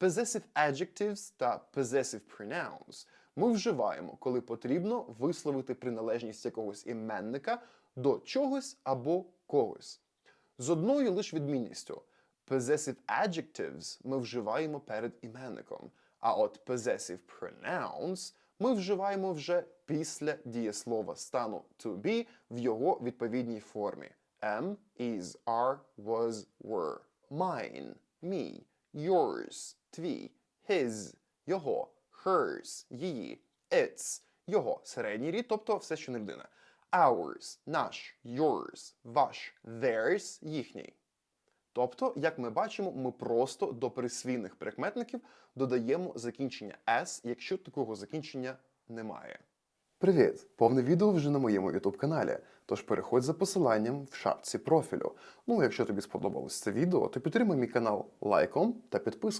Possessive adjectives та possessive pronouns ми вживаємо, коли потрібно висловити приналежність якогось іменника до чогось або когось. З одною лише відмінністю. Possessive adjectives ми вживаємо перед іменником, а от possessive pronouns ми вживаємо вже після дієслова стану to be в його відповідній формі. am, is, are, was, were. Mine, me, yours, твій, his, його, hers, її, its, його середній рід, тобто все, що не людина. Ours, наш, yours, ваш, theirs, їхній. Тобто, як ми бачимо, ми просто до присвійних прикметників додаємо закінчення s, якщо такого закінчення немає. Привіт! Повне відео вже на моєму youtube каналі. Тож переходь за посиланням в шапці профілю. Ну, якщо тобі сподобалось це відео, то підтримай мій канал лайком та підпискою.